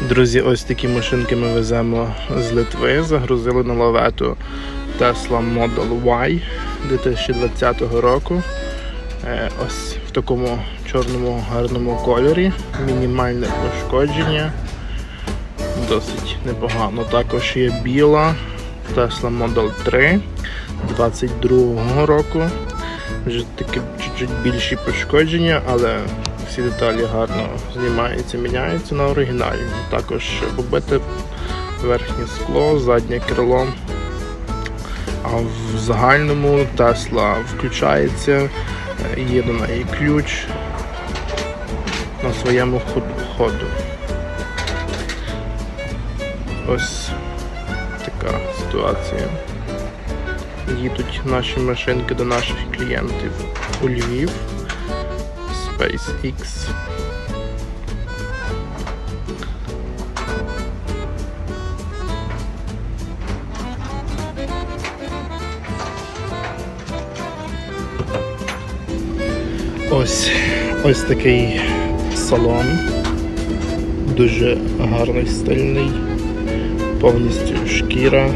Друзі, ось такі машинки ми веземо з Литви. Загрузили на лавету Tesla Model Y 2020 року. Е, Ось в такому чорному гарному кольорі. Мінімальне пошкодження. Досить непогано. Також є біла Tesla Model 3 22 року. Вже такі чуть-чуть більші пошкодження, але всі деталі гарно знімаються, міняються на оригіналі. Також побите верхнє скло, заднє крило. А в загальному Тесла включається, е, є до неї ключ на своєму ход- ходу. Ось така ситуація. Їдуть наші машинки до наших клієнтів у Львів. SpaceX. Ось ось такий салон. Дуже гарний, стильний, повністю шкіра,